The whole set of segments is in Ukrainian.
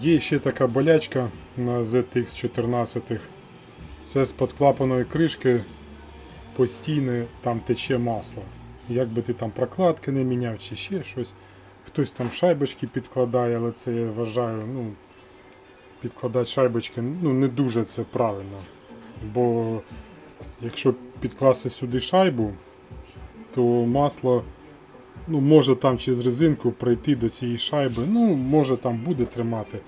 Є ще така болячка на ZX 14. Це з-под клапаної кришки постійно там тече масло. Як би ти там прокладки не міняв чи ще щось. Хтось там шайбочки підкладає, але це я вважаю, ну, підкладати шайбочки ну, не дуже це правильно. Бо якщо підкласти сюди шайбу, то масло ну, може там через резинку пройти до цієї шайби. Ну, може там буде тримати.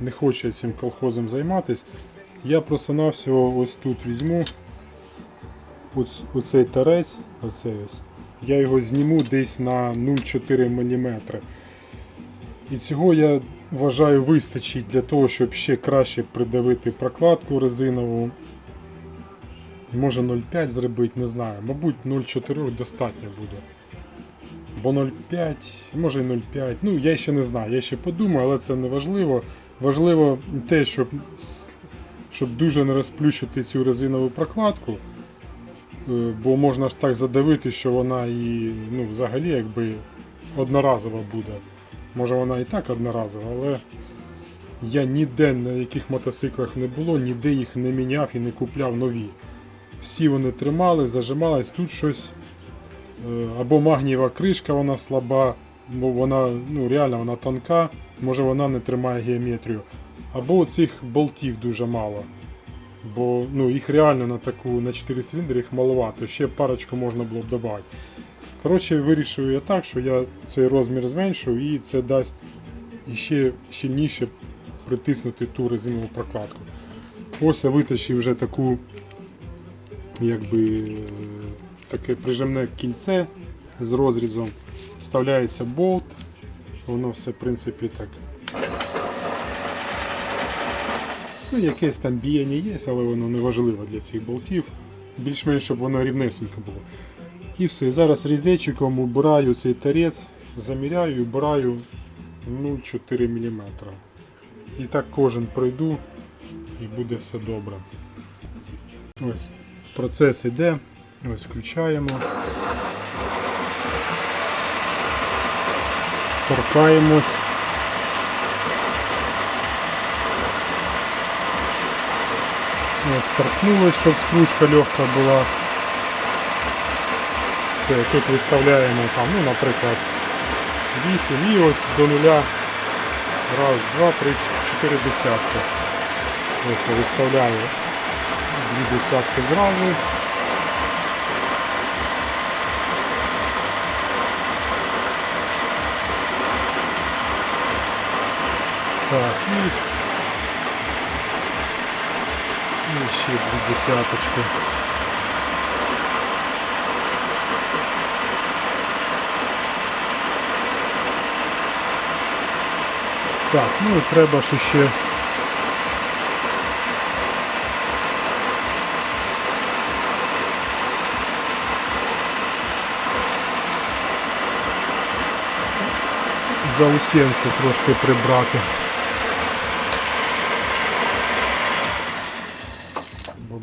Не хочу цим колхозом займатися. Я просто навсього ось тут візьму оцей тарець, оцей ось. Я його зніму десь на 0,4 мм. І цього я вважаю вистачить для того, щоб ще краще придавити прокладку резинову. Може 0,5 зробити, не знаю. Мабуть 0,4 достатньо буде. Бо 0,5, може і 0,5. Ну, я ще не знаю, я ще подумаю, але це не важливо. Важливо те, щоб, щоб дуже не розплющити цю резинову прокладку. Е, Бо можна ж так задавити, що вона і ну, взагалі якби одноразова буде. Може вона і так одноразова, але я ніде на яких мотоциклах не було, ніде їх не міняв і не купляв нові. Всі вони тримали, зажимались, тут щось або магнієва кришка, вона слаба, бо вона ну, реально вона тонка, може вона не тримає геометрію. Або цих болтів дуже мало. Бо ну, їх реально на таку на 4 циліндри їх маловато, ще парочку можна було б додати. Коротше, вирішую я так, що я цей розмір зменшу і це дасть ще щільніше притиснути ту резинову прокладку. Ось я витащив вже таку, якби е, таке прижимне кільце з розрізом. Вставляється болт, воно все в принципі так. Ну, якесь там біяння є, але воно не важливо для цих болтів. Більш-менш, щоб воно рівнесенько було. І все. Зараз різдечиком убираю цей тарець, заміряю і убираю 0,4 мм. І так кожен пройду і буде все добре. Ось процес іде. Ось включаємо. Торкаємось. Ось торкнулось, щоб стружка легка була. Все, тут виставляємо там, ну, наприклад, 8 і ось до нуля. Раз, два, три, чотири десятки. Ось виставляю дві десятки зразу. Так, і, і ще дві десяточки. Так, ну і треба ж ще заусенці трошки прибрати. Бо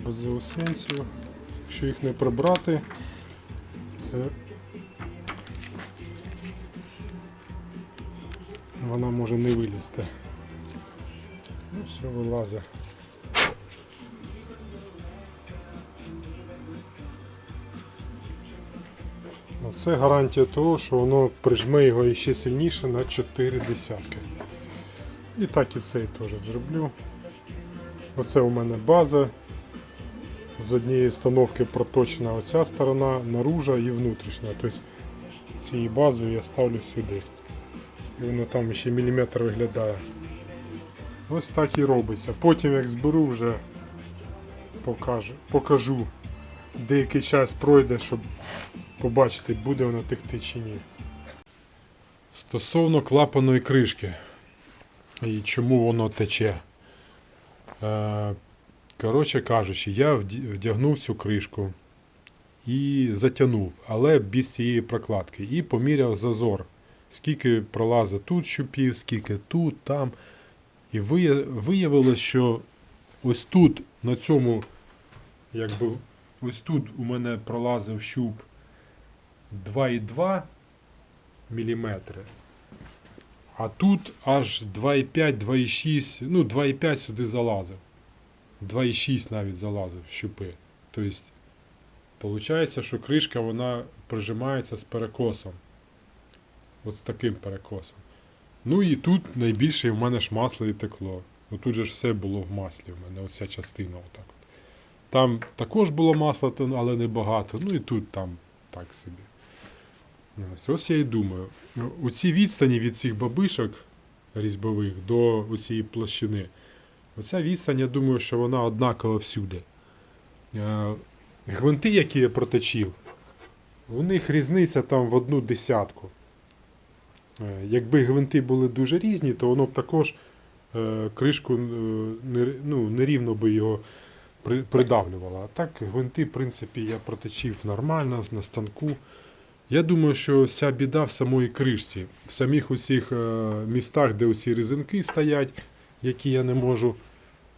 заусенців, якщо їх не прибрати, це вона може не вилізти. Ну, все вилазить. Ну, Це гарантія того, що воно прижме його ще сильніше на 4 десятки. І так і цей теж зроблю. Оце у мене база. З однієї установки проточена оця сторона, наружа і внутрішня. Тобто цією базою я ставлю сюди. І воно там ще міліметр виглядає. Ось так і робиться. Потім як зберу вже покажу, покажу. Деякий час пройде, щоб побачити, буде воно текти чи ні. Стосовно клапаної кришки і чому воно тече. Коротше кажучи, я вдягнув цю кришку і затягнув, але без цієї прокладки. І поміряв зазор. Скільки пролазить тут щупів, скільки тут, там. І вия- виявилось, що ось тут, на цьому, якби, ось тут у мене пролазив щуп 2,2 мм. А тут аж 2,5, 2,6, ну 2,5 сюди залазив. 2,6 навіть залазив щупи. Тобто, виходить, що кришка вона прижимається з перекосом. От з таким перекосом. Ну і тут найбільше в мене ж масло і текло. Ну тут же все було в маслі в мене, оця частина отак. От. Там також було масло, але не багато. Ну і тут там так собі. Ось, я і думаю. Цій відстані від цих бабишок різьбових до цієї площини. Оця відстань, я думаю, що вона однакова всюди. Е, Гвинти, які я проточив, у них різниця там в одну десятку. Е, Якби гвинти були дуже різні, то воно б також е, кришку ну, нерівно би його придавлювало. А так гвинти, в принципі, я проточив нормально на станку. Я думаю, що вся біда в самої кришці, в самих усіх містах, де усі резинки стоять, які я не можу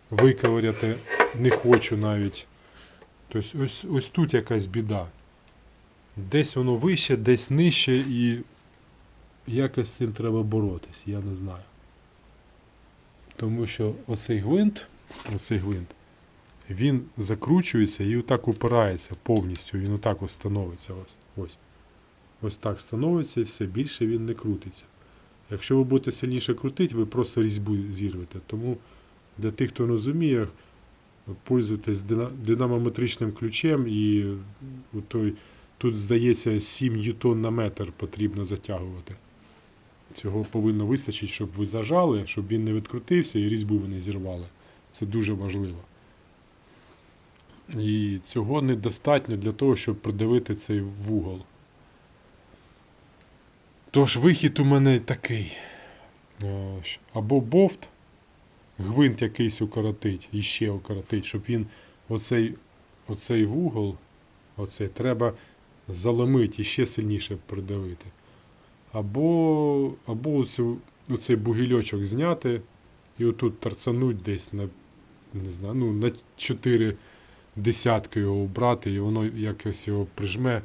виковиряти, не хочу навіть. Тобто ось, ось тут якась біда. Десь воно вище, десь нижче і якось з цим треба боротись, я не знаю. Тому що оцей гвинт, оцей гвинт, він закручується і отак упирається повністю, він отак ось становиться. Ось, ось. ось так становиться і все, більше він не крутиться. Якщо ви будете сильніше крутити, ви просто різьбу зірвете. Тому для тих, хто розуміє, пользуйтесь динамометричним ключем і той, тут, здається, 7 ньютон на метр потрібно затягувати. Цього повинно вистачити, щоб ви зажали, щоб він не відкрутився і різьбу ви не зірвали. Це дуже важливо. І цього недостатньо для того, щоб придавити цей вугол. Тож вихід у мене такий. Е, Або бофт, гвинт якийсь укоротить, і ще укоротить, щоб він оцей, оцей вугол, оцей, треба заломити і ще сильніше придавити. Або, або оцю, оцей бугільочок зняти і отут торцануть десь на, не знаю, ну, на 4 десятки його убрати, і воно якось його прижме.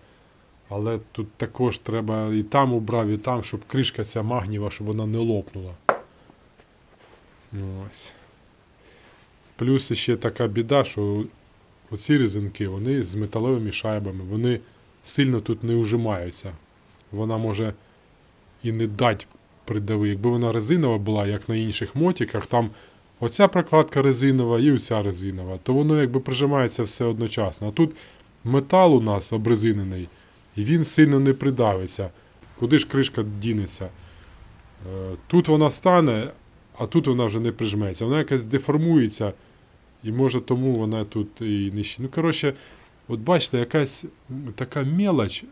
Але тут також треба і там убрав, і там, щоб кришка ця магнієва, щоб вона не лопнула. Ну, Ось. Плюс ще така біда, що оці резинки вони з металевими шайбами, вони сильно тут не ужимаються. Вона може і не дать придави. Якби вона резинова була, як на інших мотиках, там оця прокладка резинова і оця резинова, то воно якби прижимається все одночасно. А тут метал у нас обрезинений, і він сильно не придавиться. Куди ж кришка дінеться? Е, Тут вона стане, а тут вона вже не прижметься. Вона якась деформується, і може тому вона тут і нижче. Ну, коротше, от бачите, якась така мелоч,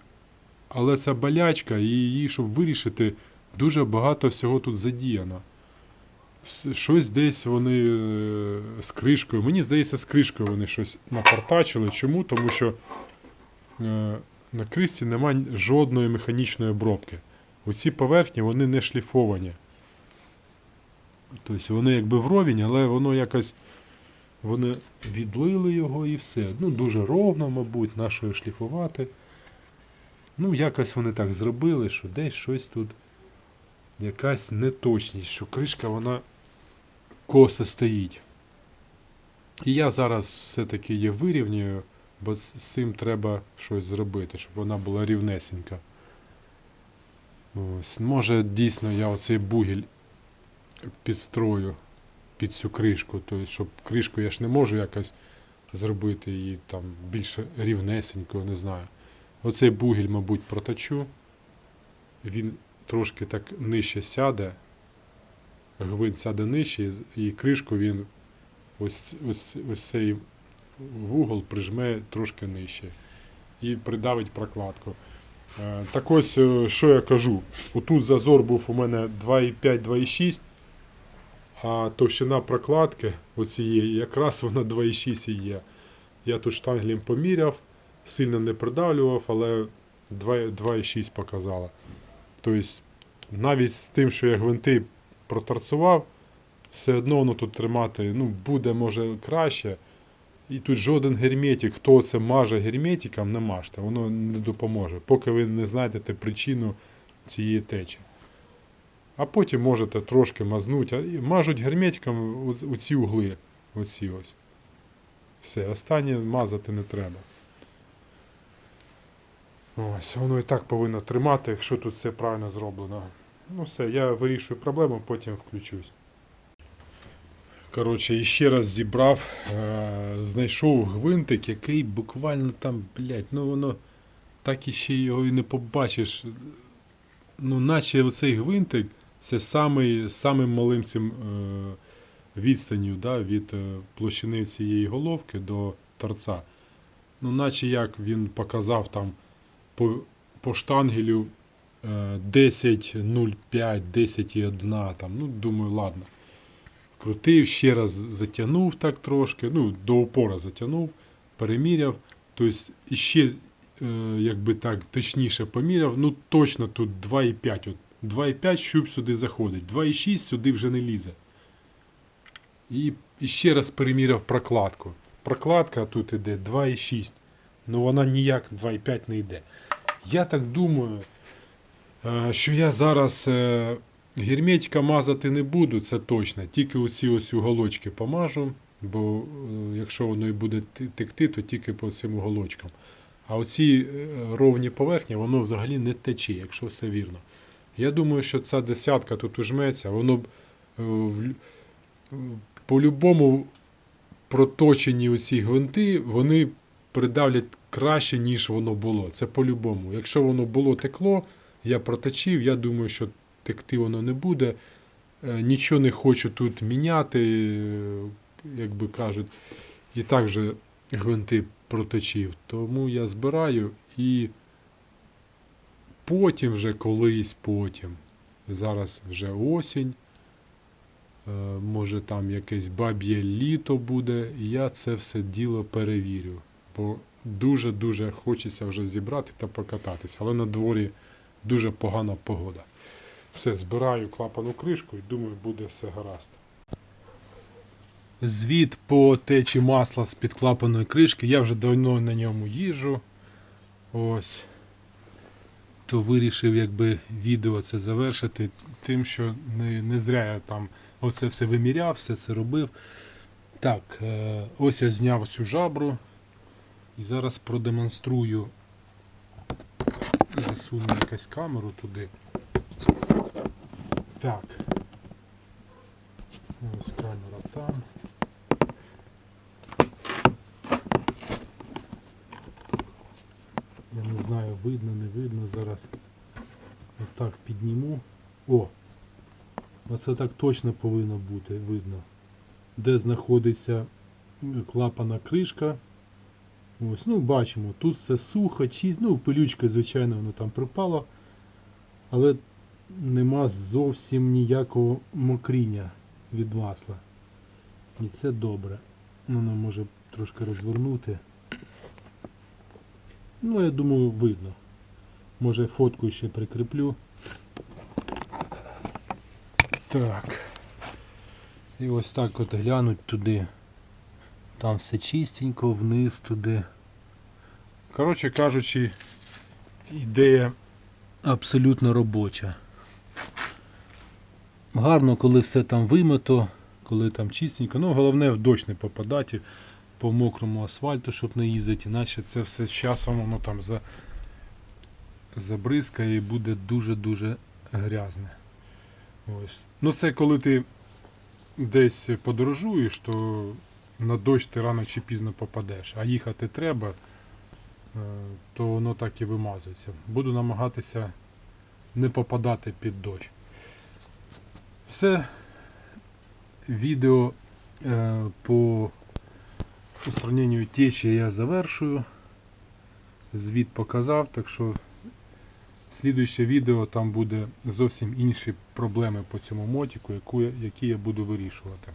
але це болячка, і її, щоб вирішити, дуже багато всього тут задіяно. Щось десь вони е, з кришкою. Мені здається, з кришкою вони щось напортачили. Чому? Тому що е, на кришці немає жодної механічної обробки. Оці поверхні вони не шліфовані. Тобто вони якби вровень, але воно якось. Вони відлили його і все. Ну, дуже ровно, мабуть, нашою шліфувати. Ну, якось вони так зробили, що десь щось тут якась неточність, що кришка вона косо стоїть. І я зараз все-таки її вирівнюю, бо з цим треба щось зробити, щоб вона була рівнесенька. Ось. Може, дійсно я оцей бугіль підстрою під цю кришку. Тобто, щоб кришку я ж не можу якось зробити її там більш рівнесенькою, не знаю. Оцей бугіль, мабуть, проточу. Він трошки так нижче сяде. Гвинт сяде нижче, і кришку він ось, ось, ось цей вугол прижме трошки нижче і придавить прокладку. Е, Так ось, е, що я кажу. Отут зазор був у мене 2,5-2,6, а товщина прокладки оцієї якраз вона 2,6 і є. Я тут штангелем поміряв, сильно не придавлював, але 2,6 показала. Тобто, навіть з тим, що я гвинти проторцував, все одно воно тут тримати ну, буде може краще. І тут жоден герметик, хто це маже герметиком, не мажте, воно не допоможе, поки ви не знайдете причину цієї течі. А потім можете трошки мазнути. Мажуть герметиком у ці угли. Оці ось. Все, останнє мазати не треба. Ось, воно і так повинно тримати, якщо тут все правильно зроблено. Ну все, я вирішую проблему, потім включусь. Коротше, і ще раз зібрав, е- знайшов гвинтик, який буквально там, блядь, ну воно так і ще його і не побачиш. Ну, наче оцей гвинтик це самий, самим малим цим е- відстанню да, від е, площини цієї головки до торця. Ну, наче як він показав там по, по штангелю е, 10.05, 10.1, там, ну, думаю, ладно. Крутив, ще раз затягнув так трошки, ну, до упора затягнув, переміряв. Тобто, іще, е, якби так, точніше поміряв, ну точно тут 2,5. От 2,5 щуп сюди заходить, 2,6 сюди вже не лізе. І, і ще раз переміряв прокладку. Прокладка тут іде 2,6. Ну вона ніяк 2,5 не йде. Я так думаю, е, що я зараз е, герметика мазати не буду, це точно. Тільки оці ось уголочки помажу, бо е, якщо воно і буде текти, то тільки по цим уголочкам. А оці е, ровні поверхні, воно взагалі не тече, якщо все вірно. Я думаю, що ця десятка тут ужметься, воно б е, по-любому проточені оці гвинти, вони придавлять краще, ніж воно було. Це по-любому. Якщо воно було текло, я проточив, я думаю, що текти воно не буде. Е, Нічого не хочу тут міняти, е, як би кажуть, і так вже гвинти проточив. Тому я збираю і потім вже колись потім. Зараз вже осінь. Е, Може там якесь баб'є літо буде, я це все діло перевірю. Бо дуже-дуже хочеться вже зібрати та покататися. Але на дворі дуже погана погода. Все, збираю клапану кришку і думаю, буде все гаразд. Звіт по течі масла з під клапаної кришки. Я вже давно на ньому їжджу. Ось. То вирішив якби відео це завершити тим, що не, не зря я там оце все виміряв, все це робив. Так, е, ось я зняв цю жабру і зараз продемонструю. Засуну якась камеру туди. Так. Ось камера там. Я не знаю, видно, не видно. Зараз отак підніму. О! Оце так точно повинно бути видно. Де знаходиться е, клапана кришка. Ось, ну бачимо, тут все сухо, чисто, ну пилючка, звичайно, воно там припало. Але нема зовсім ніякого мокріння від масла. І це добре. Воно може трошки розвернути. Ну, я думаю, видно. Може фотку ще прикріплю. Так. І ось так от глянуть туди. Там все чистенько, вниз туди. Коротше кажучи, ідея абсолютно робоча. Гарно, коли все там вимито, коли там чистенько. Ну, головне в дощ не попадати по мокрому асфальту, щоб не їздити, іначе це все з часом воно там за... забризкає і буде дуже-дуже грязне. Ось. Ну це коли ти десь подорожуєш, то на дощ ти рано чи пізно попадеш, а їхати треба, е, то воно так і вимазується. Буду намагатися не попадати під дощ. Все відео е, по устраненню течії я завершую. Звіт показав, так що слідуюче відео там буде зовсім інші проблеми по цьому мотику, яку які я буду вирішувати.